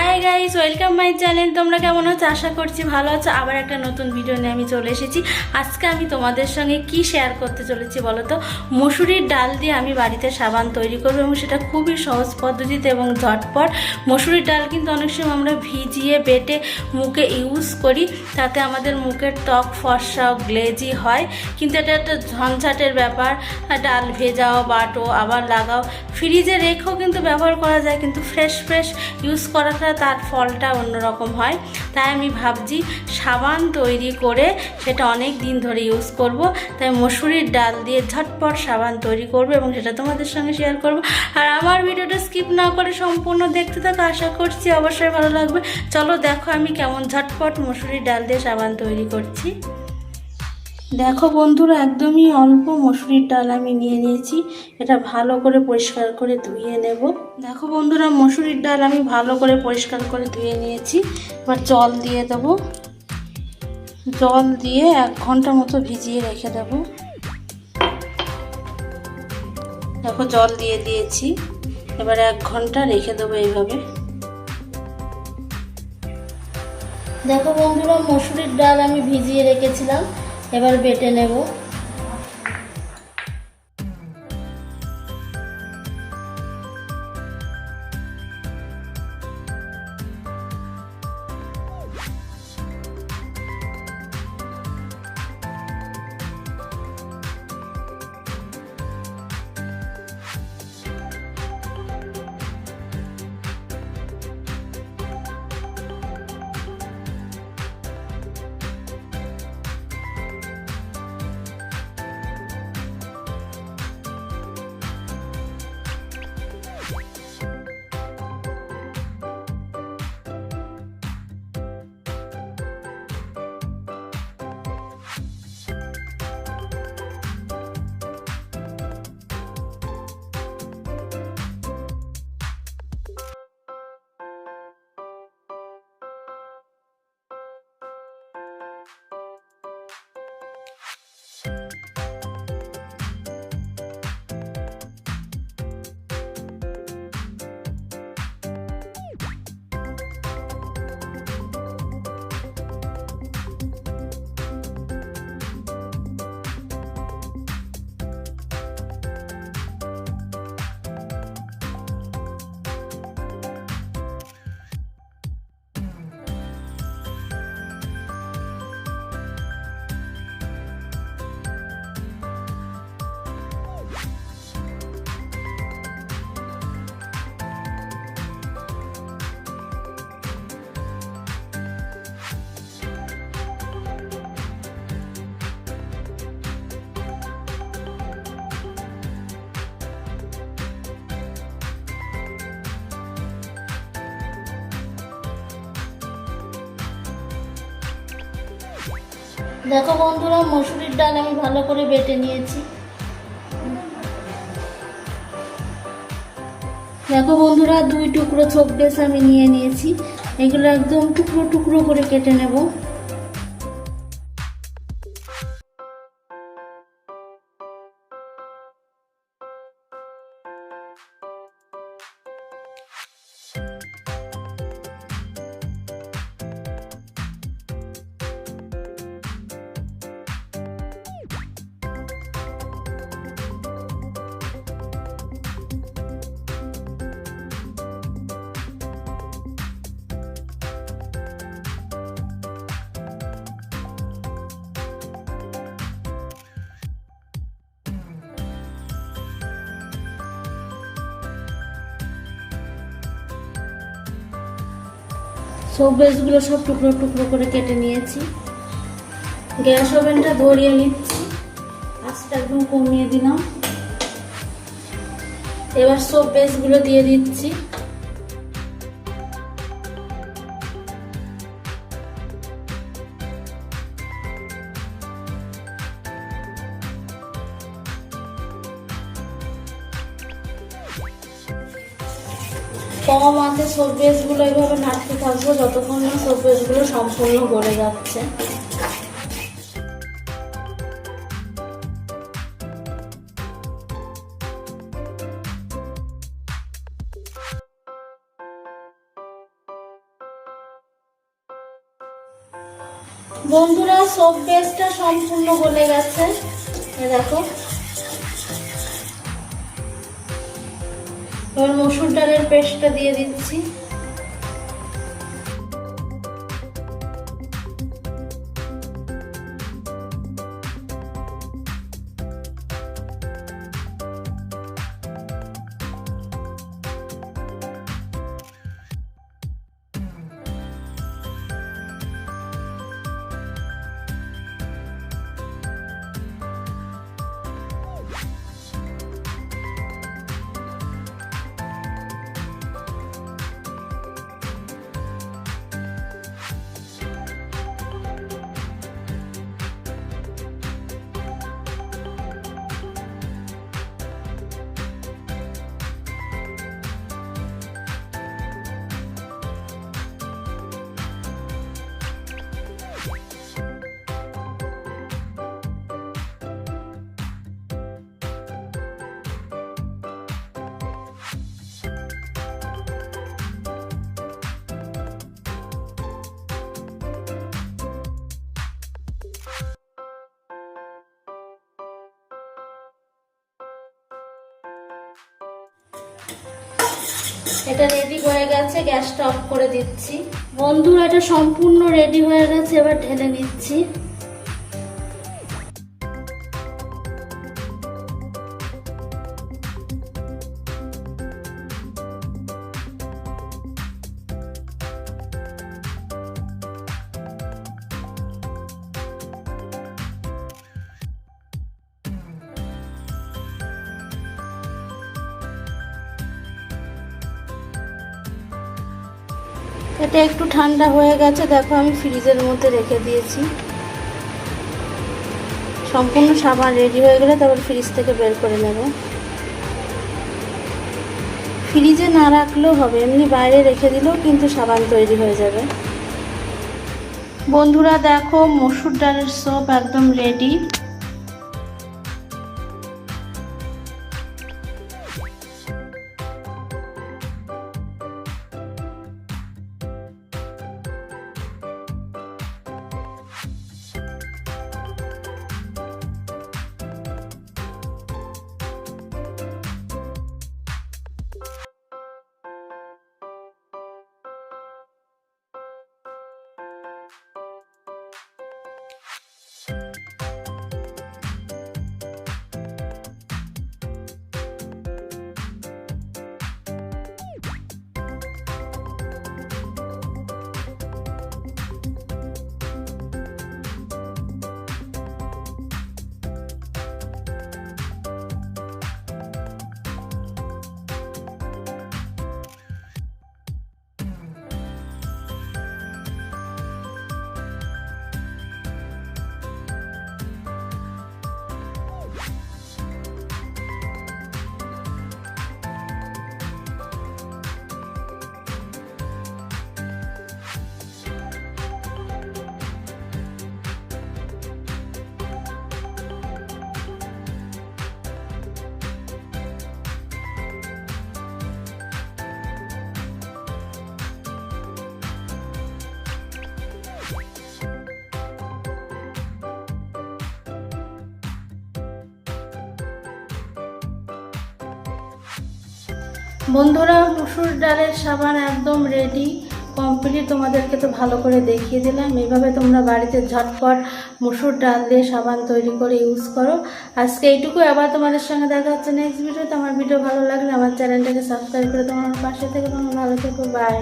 Hi guys welcome my channel তোমরা কেমন আছো? আশা করছি ভালো আছো। আবার একটা নতুন ভিডিও নিয়ে আমি চলে এসেছি। আজকে আমি তোমাদের সঙ্গে কি শেয়ার করতে চলেছি বলো তো? মসুরির ডাল দিয়ে আমি বাড়িতে সাবান তৈরি করব এবং সেটা খুবই সহজ পদ্ধতিতে এবং ঝটপট। মসুরির ডাল কিন্তু অনেক সময় আমরা ভিজিয়ে বেটে মুখে ইউজ করি। তাতে আমাদের মুখের ত্বক ফর্সা গ্লেজি হয়। কিন্তু এটা একটা ঝঞ্ঝাটের ব্যাপার। ডাল ভেজাও, বাটো, আবার লাগাও। ফ্রিজে রেখেও কিন্তু ব্যবহার করা যায়, কিন্তু ফ্রেশ ফ্রেশ ইউজ করা ছাড়া তার ফলটা অন্যরকম হয়। তাই আমি ভাবছি সাবান তৈরি করে সেটা অনেক দিন ধরে ইউজ করব। তাই মসুরির ডাল দিয়ে ঝটপট সাবান তৈরি করব এবং সেটা তোমাদের সঙ্গে শেয়ার করব। আর আমার ভিডিওটা স্কিপ না করে সম্পূর্ণ দেখতে থাকো, আশা করছি অবশ্যই ভালো লাগবে। চলো দেখো আমি কেমন ঝটপট মসুরির ডাল দিয়ে সাবান তৈরি করছি। দেখো বন্ধুরা, একদমই অল্প মসুরির ডাল আমি নিয়ে নিয়েছি। এটা ভালো করে পরিষ্কার করে ধুয়ে নেব। দেখো বন্ধুরা, মসুরির ডাল আমি ভালো করে পরিষ্কার করে ধুয়ে নিয়েছি। এবার জল দিয়ে দেব। জল দিয়ে এক ঘণ্টা মতো ভিজিয়ে রেখে দেব। দেখো জল দিয়ে দিয়েছি। এবার এক ঘণ্টা রেখে দেবো এইভাবে। দেখো বন্ধুরা, মসুরির ডাল আমি ভিজিয়ে রেখেছিলাম। এবার বেটে নেব দেখো বন্ধুরা, মসুরির ডাল আমি ভালো করে বেটে নিয়েছি। দেখো বন্ধুরা, দুই টুকরো চোখ বেশ আমি নিয়ে নিয়েছি। এগুলো একদম টুকরো টুকরো করে কেটে নেব। বেশগুলো সব টুকরো টুকরো করে কেটে নিয়েছি। গ্যাস ওভেনটা ধরিয়ে নিচ্ছি। আস্তে একদম কমিয়ে দিলাম। এবার সব বেশগুলো দিয়ে দিচ্ছি। কম আছে সবজেসগুলো এইভাবে নাটকে থাকব যতক্ষণ না সবজেসগুলো সম্পূর্ণ গড়ে যাচ্ছে। বন্ধুরা সব বেসটা সম্পূর্ণ গলে গেছে। দেখো এবার মসুর ডালের পেস্টটা দিয়ে দিচ্ছি। এটা রেডি হয়ে গেছে, গ্যাসটা অফ করে দিচ্ছি। বন্ধুরা, এটা সম্পূর্ণ রেডি হয়ে গেছে, এবার ঢেলে নিচ্ছি। এটা একটু ঠান্ডা হয়ে গেছে। দেখো, আমি ফ্রিজের মধ্যে রেখে দিয়েছি। সম্পূর্ণ সাবান রেডি হয়ে গেলে তারপর ফ্রিজ থেকে বের করে নেব। ফ্রিজে না রাখলেও হবে, এমনি বাইরে রেখে দিলেও কিন্তু সাবান তৈরি হয়ে যাবে। বন্ধুরা, দেখো, মসুর ডালের সোপ একদম রেডি বন্ধুরা, মুসুর ডালের সাবান একদম রেডি কমপ্লিট তোমাদেরকে তো ভালো করে দেখিয়ে দিলাম। এইভাবে তোমরা বাড়িতে ঝটপট মুসুর ডাল দিয়ে সাবান তৈরি করে ইউজ করো। আজকে এইটুকু আবার তোমাদের সঙ্গে দেখা হচ্ছে নেক্সট ভিডিওতে আমার ভিডিও ভালো লাগলে আমার চ্যানেলটাকে সাবস্ক্রাইব করে তোমার পাশে থেকে তোমার ভালো থেকো। বাই